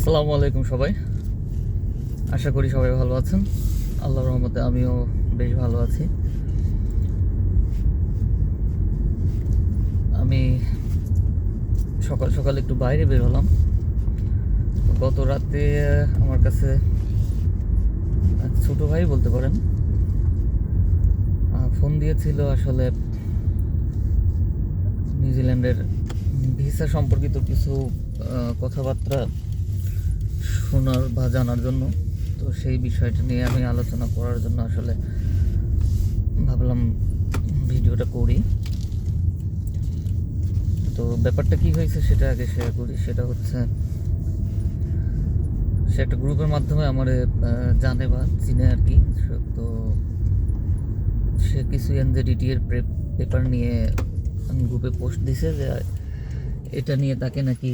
আসসালামু আলাইকুম সবাই। আশা করি সবাই ভালো আছেন। আল্লাহর রহমতে আমিও বেশ ভালো আছি। আমি সকাল সকাল একটু বাইরে বের হলাম। গত রাতে আমার কাছে ছোট ভাই বলতে পারেন। ফোন দিয়েছিল আসলে নিউজিল্যান্ডের ভিসা সম্পর্কিত কিছু কথাবার্তা শোনার বা জানার জন্য। তো সেই বিষয়টা নিয়ে আমি আলোচনা করার জন্য আসলে ভাবলাম ভিডিওটা করি। তো ব্যাপারটা কি হয়েছে সেটা আগে শেয়ার করি। সেটা হচ্ছে, সে একটা গ্রুপের মাধ্যমে আমার জানে বা চিনে আর কি তো সে কিছু এনজেডিটি এর পেপার নিয়ে গ্রুপে পোস্ট দিছে যে, এটা নিয়ে তাকে নাকি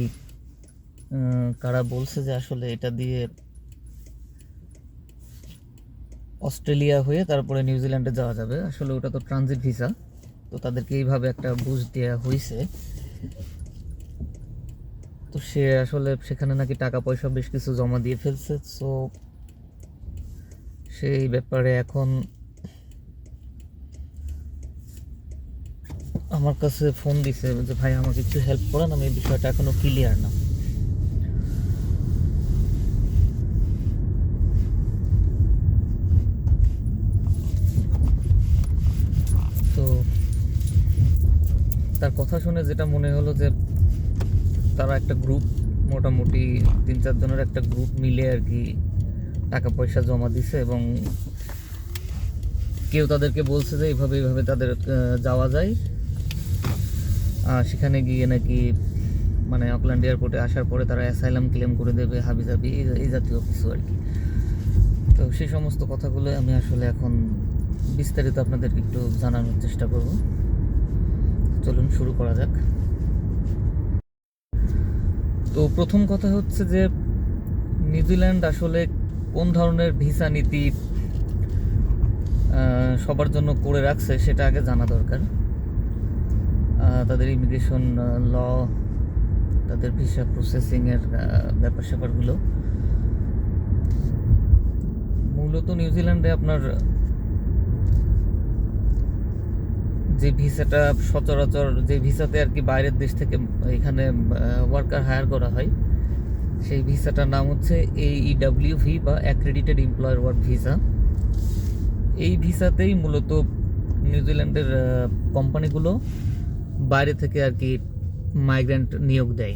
কারা বলছে যে আসলে এটা দিয়ে অস্ট্রেলিয়া হয়ে তারপরে নিউজিল্যান্ডে যাওয়া যাবে? আসলে ওটা তো ট্রানজিট ভিসা তো তাদেরকে এইভাবে একটা বুঝ দেওয়া হয়েছে তো সে আসলে সেখানে নাকি টাকা পয়সা বেশ কিছু জমা দিয়ে ফেলছে সো সেই ব্যাপারে এখন আমার কাছে ফোন দিছে যে, ভাই, আমাকে একটু হেল্প করেন, আমি এই বিষয়টা এখনও ক্লিয়ার না তো তার কথা শুনে যেটা মনে হলো যে তারা একটা গ্রুপ মোটামুটি তিন চারজনের একটা গ্রুপ মিলে আর কি টাকা পয়সা জমা দিছে এবং কেউ তাদেরকে বলছে যে এইভাবে এইভাবে তাদের যাওয়া যায়। সেখানে গিয়ে নাকি মানে অকল্যান্ড এয়ারপোর্টে আসার পরে তারা অ্যাসাইলাম ক্লেম করে দেবে, হাবিজাবি, এই- এই জাতীয় কিছু আর কি। তো সেই সমস্ত কথাগুলো আমি আসলে এখন বিস্তারিত আপনাদেরকে একটু জানানোর চেষ্টা করব। চলুন শুরু করা যাক। তো প্রথম কথা হচ্ছে যে, নিউজিল্যান্ড আসলে কোন ধরনের ভিসা নীতি সবার জন্য করে রাখছে সেটা আগে জানা দরকার। তাদের ইমিগ্রেশন ল তাদের ভিসা প্রসেসিংয়ের ব্যাপার স্যাপারগুলো। মূলত নিউজিল্যান্ডে আপনার যে ভিসাটা সচরাচর, যে ভিসাতে আর কি বাইরের দেশ থেকে এখানে ওয়ার্কার হায়ার করা হয়, সেই ভিসাটার নাম হচ্ছে এইডাব্লিউ ভি বা অ্যাক্রেডিটেড এমপ্লয়ার ওয়ার্ক ভিসা এই ভিসাতেই মূলত নিউজিল্যান্ডের কোম্পানিগুলো বাইরে থেকে আর কি মাইগ্রেন্ট নিয়োগ দেয়।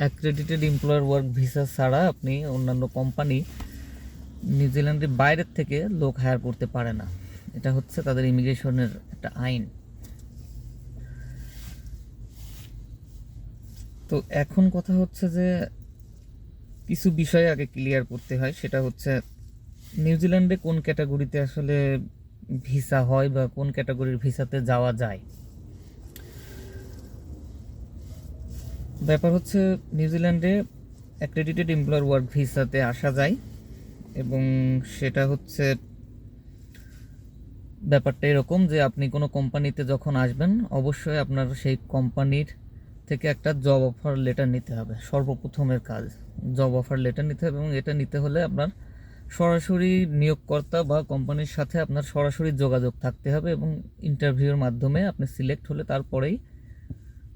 অ্যাক্রেডিটেড এমপ্লয়ার ওয়ার্ক ভিসা ছাড়া আপনি অন্যান্য কোম্পানি নিউজিল্যান্ডের বাইরের থেকে লোক হায়ার করতে পারে না। এটা হচ্ছে তাদের ইমিগ্রেশনের একটা আইন। তো এখন কথা হচ্ছে যে, কিছু বিষয় আগে ক্লিয়ার করতে হয়, সেটা হচ্ছে নিউজিল্যান্ডে কোন ক্যাটাগরিতে আসলে ভিসা হয় বা কোন ক্যাটাগরির ভিসাতে যাওয়া যায়? ব্যাপার হচ্ছে নিউজিল্যান্ডে অ্যাক্রেডিটেড এমপ্লয়ার ওয়ার্ক ভিসাতে আসা যায় এবং সেটা হচ্ছে ব্যাপারটা এরকম যে আপনি কোনো কোম্পানিতে যখন আসবেন, অবশ্যই আপনার সেই কোম্পানির থেকে একটা জব অফার লেটার নিতে হবে। সর্বপ্রথমের কাজ জব অফার লেটার নিতে হবে এবং এটা নিতে হলে আপনার সরাসরি নিয়োগকর্তা বা কোম্পানির সাথে আপনার সরাসরি যোগাযোগ থাকতে হবে এবং ইন্টারভিউর মাধ্যমে আপনি সিলেক্ট হলে তারপরেই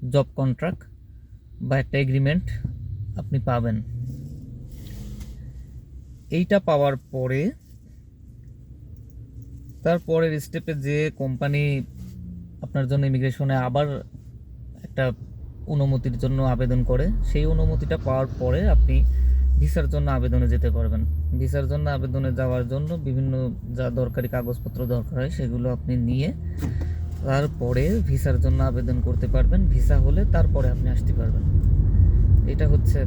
জব কন্ট্রাক্ট বা একটা এগ্রিমেন্ট আপনি পাবেন। এইটা পাওয়ার পরে তারপরের স্টেপে যে কোম্পানি আপনার জন্য ইমিগ্রেশনে আবার একটা অনুমতির জন্য আবেদন করে, সেই অনুমতিটা পাওয়ার পরে আপনি ভিসার জন্য আবেদনে যেতে পারবেন। ভিসার জন্য আবেদনে যাওয়ার জন্য বিভিন্ন যা দরকারি কাগজপত্র দরকার হয়, সেগুলো আপনি নিয়ে তারপরে ভিসার জন্য আবেদন করতে পারবেন। ভিসা হলে তারপরে আপনি আসতে পারবেন। এটা হচ্ছে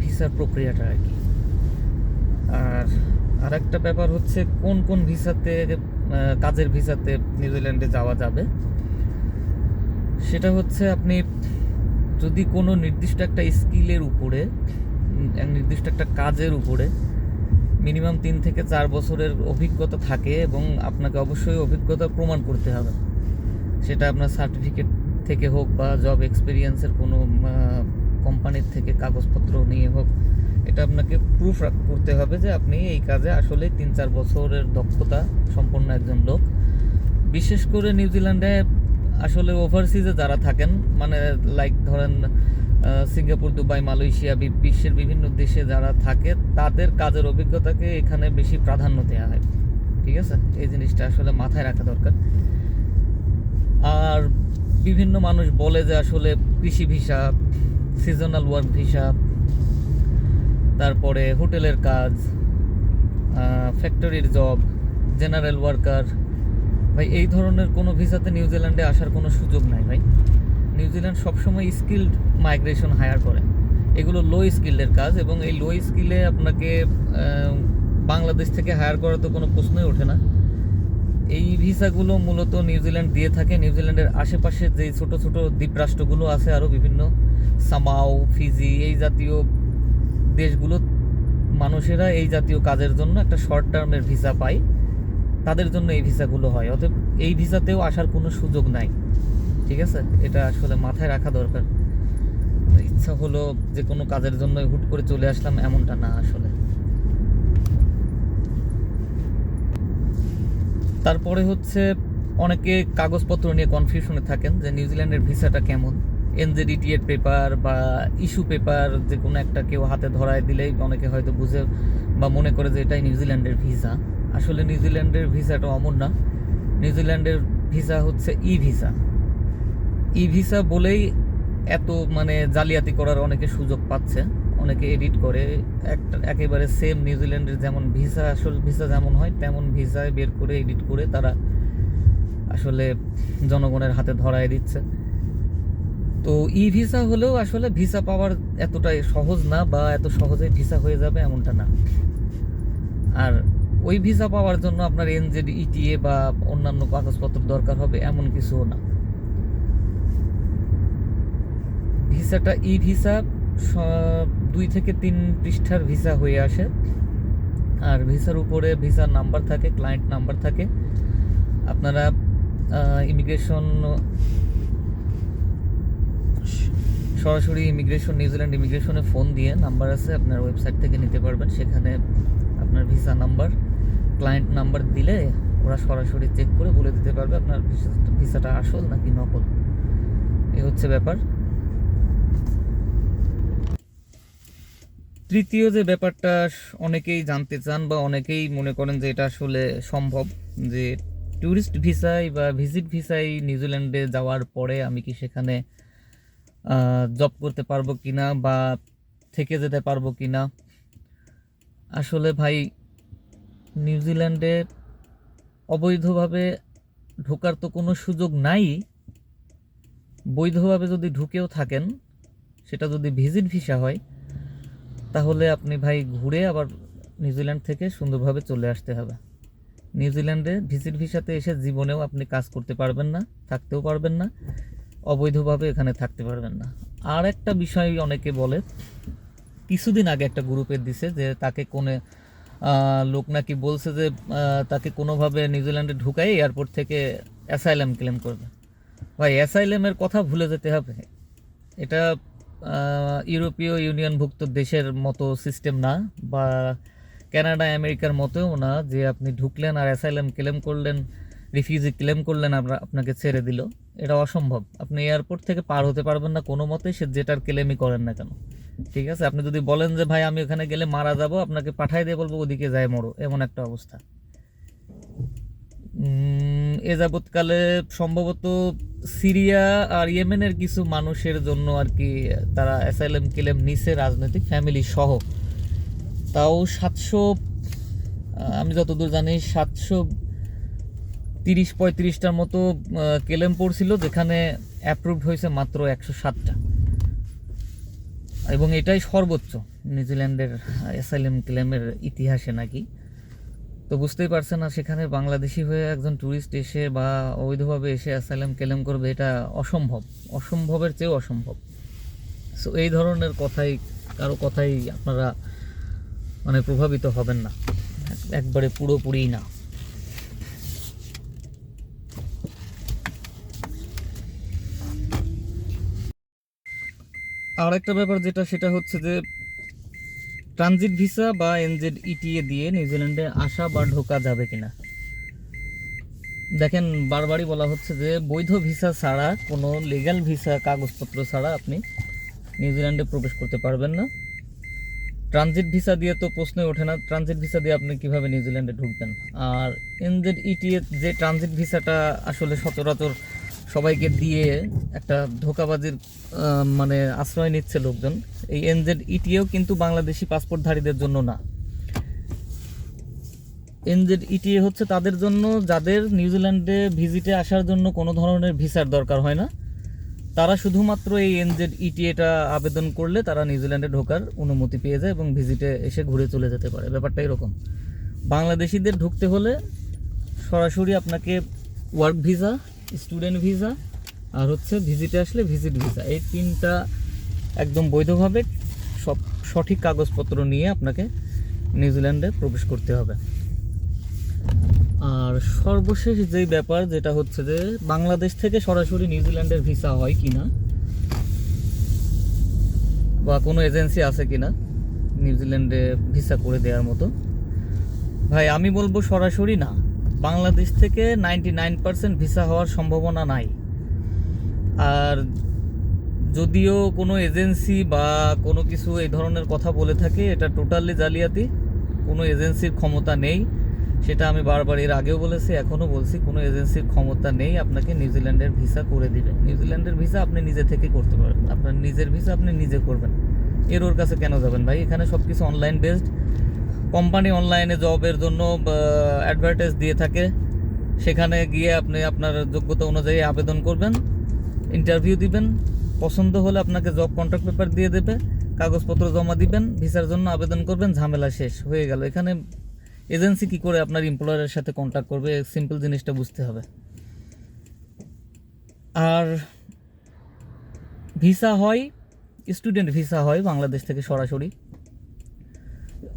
ভিসার প্রক্রিয়াটা আর কি। আর আরেকটা ব্যাপার হচ্ছে কোন কোন ভিসাতে কাজের ভিসাতে নিউজিল্যান্ডে যাওয়া যাবে। সেটা হচ্ছে আপনি যদি কোনো নির্দিষ্ট একটা স্কিলের উপরে নির্দিষ্ট একটা কাজের উপরে মিনিমাম তিন থেকে চার বছরের অভিজ্ঞতা থাকে এবং আপনাকে অবশ্যই অভিজ্ঞতা প্রমাণ করতে হবে। সেটা আপনার সার্টিফিকেট থেকে হোক বা জব এক্সপিরিয়েন্সের কোনো কোম্পানির থেকে কাগজপত্র নিয়ে হোক এটা আপনাকে প্রুফ করতে হবে যে আপনি এই কাজে আসলে তিন চার বছরের দক্ষতা সম্পন্ন একজন লোক। বিশেষ করে নিউজিল্যান্ডে আসলে ওভারসিজে যারা থাকেন মানে লাইক ধরেন সিঙ্গাপুর দুবাই মালয়েশিয়া বিশ্বের বিভিন্ন দেশে যারা থাকে, তাদের কাজের অভিজ্ঞতাকে এখানে বেশি প্রাধান্য দেওয়া হয়। ঠিক আছে? এই জিনিসটা আসলে মাথায় রাখা দরকার। আর বিভিন্ন মানুষ বলে যে আসলে কৃষি ভিসা সিজনাল ওয়ার্ক ভিসা তারপরে হোটেলের কাজ ফ্যাক্টরির জব জেনারেল ওয়ার্কার ভাই, এই ধরনের কোনো ভিসাতে নিউজিল্যান্ডে আসার কোনো সুযোগ নাই ভাই। নিউজিল্যান্ড সবসময় স্কিল্ড মাইগ্রেশন হায়ার করে। এগুলো লো স্কিল্ডের কাজ এবং এই লো স্কিলে আপনাকে বাংলাদেশ থেকে হায়ার করার তো কোনো প্রশ্নই ওঠে না। এই ভিসাগুলো মূলত নিউজিল্যান্ড দিয়ে থাকে। নিউজিল্যান্ডের আশেপাশে যে ছোট ছোট দ্বীপরাষ্ট্রগুলো আছে আরও বিভিন্ন, সামাও, ফিজি, এই জাতীয় দেশগুলো মানুষেরা এই জাতীয় কাজের জন্য একটা শর্ট টার্মের ভিসা পায়। তাদের জন্য এই ভিসাগুলো হয়। অতএব এই ভিসাতেও আসার কোনো সুযোগ নাই। ঠিক আছে? এটা আসলে মাথায় রাখা দরকার। ইচ্ছা হলো যে কোনো কাজের জন্য হুট করে চলে আসলাম, এমনটা না আসলে। তারপরে হচ্ছে অনেকে কাগজপত্র নিয়ে কনফিউশনে থাকেন যে নিউজিল্যান্ডের ভিসাটা কেমন। এনজেডিটি এর পেপার বা ইস্যু পেপার যে কোনো একটা কেউ হাতে ধরায় দিলেই অনেকে হয়তো বুঝে বা মনে করে যে এটাই নিউজিল্যান্ডের ভিসা আসলে নিউজিল্যান্ডের ভিসাটা অমন না। নিউজিল্যান্ডের ভিসা হচ্ছে ই ভিসা ই ভিসা বলেই এত মানে জালিয়াতি করার অনেকে সুযোগ পাচ্ছে। অনেকে এডিট করে। একটা, একেবারে সেম নিউজিল্যান্ডের যেমন ভিসা আসল ভিসা যেমন হয়, তেমন ভিসায় বের করে এডিট করে তারা আসলে জনগণের হাতে ধরায় দিচ্ছে। তো ই ভিসা হলেও আসলে ভিসা পাওয়ার এতটাই সহজ না বা এত সহজেই ভিসা হয়ে যাবে এমনটা না। আর ওই ভিসা পাওয়ার জন্য আপনার এনজেড ইটিএ বা অন্যান্য কাগজপত্র দরকার হবে এমন কিছুও না। ভিসাটা ই ভিসা দুই থেকে তিন পৃষ্ঠার ভিসা হয়ে আসে। আর ভিসার উপরে ভিসার নাম্বার থাকে, ক্লায়েন্ট নাম্বার থাকে। আপনারা ইমিগ্রেশন সরাসরি ইমিগ্রেশন নিউজিল্যান্ড ইমিগ্রেশনে ফোন দিয়ে নাম্বার আছে, আপনার ওয়েবসাইট থেকে নিতে পারবেন। সেখানে আপনার ভিসা নাম্বার ক্লায়েন্ট নাম্বার দিলে ওরা সরাসরি চেক করে বলে দিতে পারবে আপনার ভিসা- ভিসাটা আসল নাকি নকল। এই হচ্ছে ব্যাপার। তৃতীয় যে ব্যাপারটা, অনেকেই জানতে চান বা অনেকেই মনে করেন যে এটা আসলে সম্ভব, যে ট্যুরিস্ট ভিসায় বা ভিজিট ভিসায় নিউজিল্যান্ডে যাওয়ার পরে আমি কি সেখানে জব করতে পারব কিনা বা থেকে যেতে পারব কি না আসলে ভাই নিউজিল্যান্ডে অবৈধভাবে ঢোকার তো কোনো সুযোগ নাই। বৈধভাবে যদি ঢুকেও থাকেন, সেটা যদি ভিজিট ভিসা হয়, তাহলে আপনি ভাই ঘুরে আবার নিউজিল্যান্ড থেকে সুন্দরভাবে চলে আসতে হবে। নিউজিল্যান্ডে ভিজিট ভিসাতে এসে জীবনেও আপনি কাজ করতে পারবেন না, থাকতেও পারবেন না। অবৈধভাবে এখানে থাকতে পারবেন না। আর একটা বিষয় অনেকে বলে, কিছুদিন আগে একটা গ্রুপের দিছে যে তাকে কোনে লোক নাকি বলছে যে তাকে কোনোভাবে নিউজিল্যান্ডে ঢুকাই এয়ারপোর্ট থেকে অ্যাসাইলাম ক্লেম করবে। ভাই, অ্যাসাইলামের কথা ভুলে যেতে হবে। এটা ইউরোপীয় ইউনিয়নভুক্ত দেশের মতো সিস্টেম না বা কানাডা, আমেরিকার মতোও না যে আপনি ঢুকলেন আর অ্যাসাইলাম ক্লেম করলেন রিফিউজি ক্লেম করলেন, আমরা আপনাকে ছেড়ে দিল। এটা অসম্ভব। আপনি এয়ারপোর্ট থেকে পার হতে পারবেন না কোনো মতে সে যেটার ক্লেমই করেন না কেন? ঠিক আছে? আপনি যদি বলেন যে, ভাই, আমি ওখানে গেলে মারা যাব, আপনাকে পাঠাই দিয়ে বলব, ওদিকে যায় মরো, এমন একটা অবস্থা। এ যাবৎকালে সম্ভবত সিরিয়া আর ইয়েমেনের কিছু মানুষের জন্য আর কি তারা অ্যাসাইলাম ক্লেম নিছে রাজনৈতিক ফ্যামিলি সহ। তাও সাতশো আমি যতদূর জানি, সাতশো তিরিশ পঁয়ত্রিশটার মতো কেলেম পড়ছিল যেখানে অ্যাপ্রুভড হয়েছে মাত্র একশো সাতটা এবং এটাই সর্বোচ্চ, নিউজিল্যান্ডের অ্যাসাইলাম ক্লেমের ইতিহাসে নাকি। তো বুঝতেই পারছেন না, সেখানে বাংলাদেশি হয়ে একজন ট্যুরিস্ট এসে বা অবৈধভাবে এসে অ্যাসাইলাম ক্লেম করবে, এটা অসম্ভব, অসম্ভবের চেয়েও অসম্ভব। সো এই ধরনের কথাই, কারও কথাই আপনারা মানে প্রভাবিত হবেন না, একবারে পুরোপুরি না। আর একটা ব্যাপার যেটা, সেটা হচ্ছে যে ট্রানজিট ভিসা বা এনজেড ইটিএ দিয়ে নিউজিল্যান্ডে আসা বা ঢোকা যাবে কিনা? দেখেন, বারবারই বলা হচ্ছে যে বৈধ ভিসা ছাড়া, কোনো লিগ্যাল ভিসা, কাগজপত্র ছাড়া আপনি নিউজিল্যান্ডে প্রবেশ করতে পারবেন না। ট্রানজিট ভিসা দিয়ে তো প্রশ্নই ওঠে না, ট্রানজিট ভিসা দিয়ে আপনি কীভাবে নিউজিল্যান্ডে ঢুকবেন? আর এনজেড ইটিএ যে ট্রানজিট ভিসাটা আসলে সচরাচর সবাইকে দিয়ে একটা ধোকাবাজির মানে আশ্রয় নিচ্ছে লোকজন। এই এনজেড ইটিএও কিন্তু বাংলাদেশি পাসপোর্টধারীদের জন্য না। এনজেড ইটিএ হচ্ছে তাদের জন্য, যাদের নিউজিল্যান্ডে ভিজিটে আসার জন্য কোনো ধরনের ভিসার দরকার হয় না। তারা শুধুমাত্র এই এনজেড ইটিএটা আবেদন করলে তারা নিউজিল্যান্ডে ঢোকার অনুমতি পেয়ে যায় এবং ভিজিটে এসে ঘুরে চলে যেতে পারে। ব্যাপারটা এরকম। বাংলাদেশিদের ঢুকতে হলে সরাসরি আপনাকে ওয়ার্ক ভিসা স্টুডেন্ট ভিসা আর হচ্ছে ভিজিটে আসলে ভিজিট ভিসা এই তিনটা একদম বৈধভাবে সব সঠিক কাগজপত্র নিয়ে আপনাকে নিউজিল্যান্ডে প্রবেশ করতে হবে। আর সর্বশেষ যেই ব্যাপার, যেটা হচ্ছে যে বাংলাদেশ থেকে সরাসরি নিউজিল্যান্ডের ভিসা হয় কি না বা কোনো এজেন্সি আছে কি না নিউজিল্যান্ডে ভিসা করে দেওয়ার মতো। ভাই, আমি বলব সরাসরি না। বাংলাদেশ থেকে নাইনটি নাইন পার্সেন্ট ভিসা হওয়ার সম্ভাবনা নাই। আর যদিও কোনো এজেন্সি বা কোনো কিছু এই ধরনের কথা বলে থাকে, এটা টোটালি জালিয়াতি, কোনো এজেন্সির ক্ষমতা নেই। সেটা আমি বারবার এর আগেও বলেছি, এখনও বলছি, কোনো এজেন্সির ক্ষমতা নেই, আপনাকে নিউজিল্যান্ডের ভিসা করে দিবে। নিউজিল্যান্ডের ভিসা আপনি নিজে থেকে করতে পারবেন, আপনার নিজের ভিসা আপনি নিজে করবেন। এর ওর কাছে কেন যাবেন ভাই? এখানে সব কিছু অনলাইন বেসড কোম্পানি অনলাইনে জবের জন্য অ্যাডভার্টাইজ দিয়ে থাকে। সেখানে গিয়ে আপনি আপনার যোগ্যতা অনুযায়ী আবেদন করবেন ইন্টারভিউ দিবেন। পছন্দ হলে আপনাকে জব কন্ট্রাক্ট পেপার দিয়ে দেবে, কাগজপত্র জমা দিবেন, ভিসার জন্য আবেদন করবেন, ঝামেলা শেষ, হয়ে গেল। এখানে এজেন্সি কি করে আপনার এমপ্লয়ারের সাথে কন্ট্যাক্ট করবে? সিম্পল জিনিসটা বুঝতে হবে। আর ভিসা হয় স্টুডেন্ট ভিসা হয় বাংলাদেশ থেকে সরাসরি।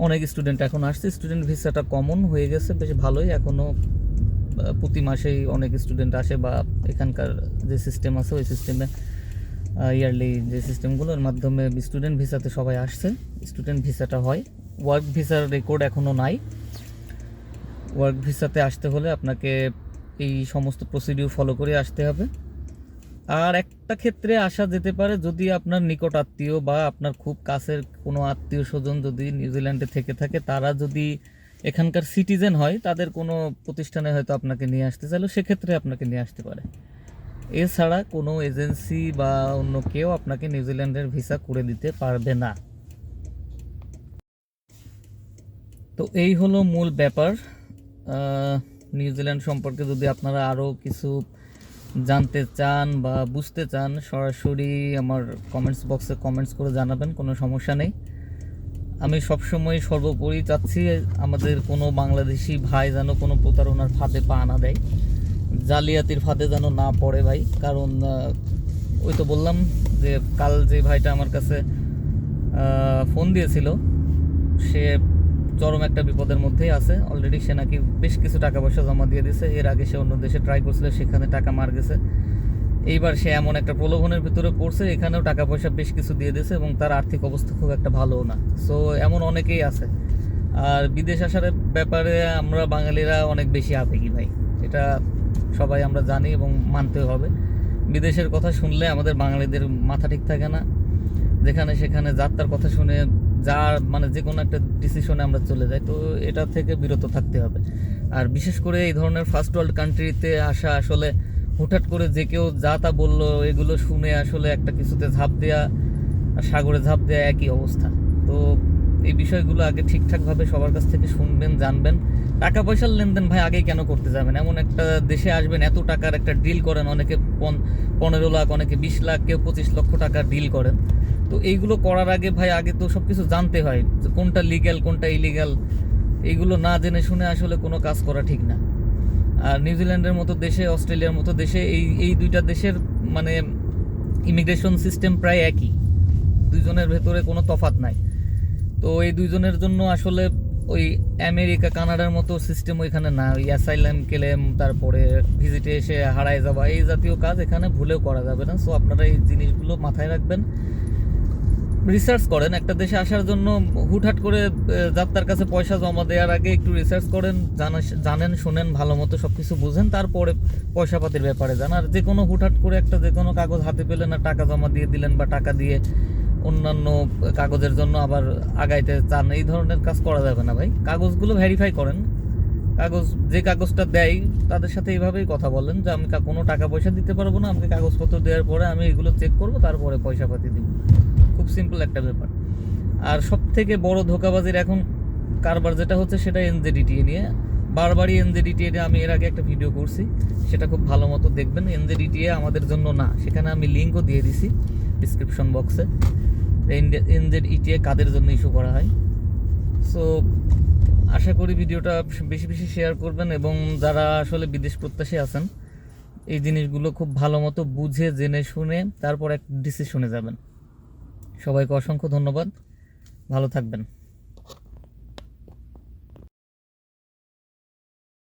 অনেক স্টুডেন্ট এখন আসছে স্টুডেন্ট ভিসাটা কমন হয়ে গেছে, বেশ ভালোই। এখনও প্রতি মাসেই অনেক স্টুডেন্ট আসে বা এখানকার যে সিস্টেম আছে, ওই সিস্টেমে ইয়ারলি যে সিস্টেমগুলোর মাধ্যমে স্টুডেন্ট ভিসাতে সবাই আসছে। স্টুডেন্ট ভিসাটা হয়। ওয়ার্ক ভিসার রেকর্ড এখনও নাই। ওয়ার্ক ভিসাতে আসতে হলে আপনাকে এই সমস্ত প্রসিডিউর ফলো করে আসতে হবে। আর একটা ক্ষেত্রে আসা যেতে পারে যদি আপনার নিকট আত্মীয় বা আপনার খুব কাছের কোনো আত্মীয় স্বজন যদি নিউজিল্যান্ডে থেকে থাকে, তারা যদি এখানকার সিটিজেন হয়, তাদের কোনো প্রতিষ্ঠানে হয়তো আপনাকে নিয়ে আসতে চাইলো, সেক্ষেত্রে আপনাকে নিয়ে আসতে পারে। এছাড়া কোনো এজেন্সি বা অন্য কেউ আপনাকে নিউজিল্যান্ডের ভিসা করে দিতে পারবে না। তো এই হলো মূল ব্যাপার। নিউজিল্যান্ড সম্পর্কে যদি আপনারা আরও কিছু জানতে চান বা বুঝতে চান, সরাসরি আমার কমেন্টস বক্সে কমেন্টস করে জানাবেন, কোনো সমস্যা নেই। আমি সবসময় সর্বোপরি চাচ্ছি আমাদের কোনো বাংলাদেশি ভাই যেন কোনো প্রতারণার ফাঁদে পা না দেয়, জালিয়াতির ফাঁদে যেন না পড়ে ভাই। কারণ ওই তো বললাম যে কাল যে ভাইটা আমার কাছে ফোন দিয়েছিল, সে চরম একটা বিপদের মধ্যেই আছে। অলরেডি সে নাকি বেশ কিছু টাকা পয়সা জমা দিয়ে দিয়েছে। এর আগে সে অন্য দেশে ট্রাই করছিল, সেখানে টাকা মার গেছে। এইবার সে এমন একটা প্রলোভনের ভিতরে পড়ছে, এখানেও টাকা পয়সা বেশ কিছু দিয়ে দিয়েছে এবং তার আর্থিক অবস্থা খুব একটা ভালোও না। সো এমন অনেকেই আছে। আর বিদেশ আসার ব্যাপারে আমরা বাঙালিরা অনেক বেশি আবেগী ভাই। এটা সবাই আমরা জানি এবং মানতে হবে। বিদেশের কথা শুনলে আমাদের বাঙালিদের মাথা ঠিক থাকে না। যেখানে সেখানে যাত্রার কথা শুনে যা মানে যে কোনো একটা ডিসিশনে আমরা চলে যাই, তো এটা থেকে বিরত থাকতে হবে। আর বিশেষ করে এই ধরনের ফার্স্ট ওয়ার্ল্ড কান্ট্রিতে আসা আসলে হুটহাট করে যে কেউ যা তা বলল, এগুলো শুনে আসলে একটা কিছুতে ঝাঁপ দেয়া, সাগরে ঝাঁপ দেওয়া একই অবস্থা। তো এই বিষয়গুলো আগে ঠিকঠাকভাবে সবার কাছ থেকে শুনবেন, জানবেন। টাকা পয়সার লেনদেন ভাই আগেই কেন করতে যাবেন? এমন একটা দেশে আসবেন, এত টাকার একটা ডিল করেন, অনেকে পন- পনেরো লাখ, অনেকে বিশ লাখ, কেউ পঁচিশ লক্ষ টাকার ডিল করেন। তো এইগুলো করার আগে ভাই আগে তো সব কিছু জানতে হয় কোনটা লিগ্যাল কোনটা ইলিগ্যাল এইগুলো না জেনে শুনে আসলে কোনো কাজ করা ঠিক না। আর নিউজিল্যান্ডের মতো দেশে অস্ট্রেলিয়ার মতো দেশে, এই এই দুইটা দেশের মানে ইমিগ্রেশন সিস্টেম প্রায় একই। দুইজনের ভেতরে কোনো তফাৎ নাই। তো এই দুইজনের জন্য আসলে ওই আমেরিকা, কানাডার মতো সিস্টেম ওইখানে না। ওই অ্যাসাইলাম কেলেম তারপরে ভিজিটে এসে হারায় যাওয়া, এই জাতীয় কাজ এখানে ভুলেও করা যাবে না। সো আপনারা এই জিনিসগুলো মাথায় রাখবেন। রিসার্চ করেন। একটা দেশে আসার জন্য হুটহাট করে যাত্রার কাছে পয়সা জমা দেওয়ার আগে একটু রিসার্চ করেন, জানা- জানেন, শোনেন, ভালো মতো সব কিছু বুঝেন, তারপরে পয়সা পাতির ব্যাপারে জান আর যে কোনো হুটহাট করে একটা যে কোনো কাগজ হাতে পেলেন আর টাকা জমা দিয়ে দিলেন বা টাকা দিয়ে অন্যান্য কাগজের জন্য আবার আগাইতে চান, এই ধরনের কাজ করা যাবে না ভাই। কাগজগুলো ভেরিফাই করেন। কাগজ, যে কাগজটা দেয়, তাদের সাথে এইভাবেই কথা বলেন যে, আমি কোনো টাকা পয়সা দিতে পারব না, আমাকে কাগজপত্র দেওয়ার পরে আমি এগুলো চেক করব, তারপরে পয়সা পাতি দিব। খুব সিম্পল একটা ব্যাপার। আর সব থেকে বড় ধোকাবাজির এখন কারবার যেটা হচ্ছে, সেটা এনজেডিটিএ নিয়ে। বারবারই এনজেডিটিএ আমি এর আগে একটা ভিডিও করছি। সেটা খুব ভালো মতো দেখবেন। এনজেডিটিএ আমাদের জন্য না, সেখানে আমি লিঙ্কও দিয়ে দিছি। ডিসক্রিপশন বক্সে এনজেডিটিএ কাদের জন্য ইস্যু করা হয়। সো আশা করি ভিডিওটা বেশি বেশি শেয়ার করবেন এবং যারা আসলে বিদেশ প্রত্যাশী আছেন, এই জিনিসগুলো খুব ভালো মতো বুঝে, জেনে, শুনে তারপর এক ডিসিশনে যাবেন। সবাইকে অসংখ্য ধন্যবাদ। ভালো থাকবেন।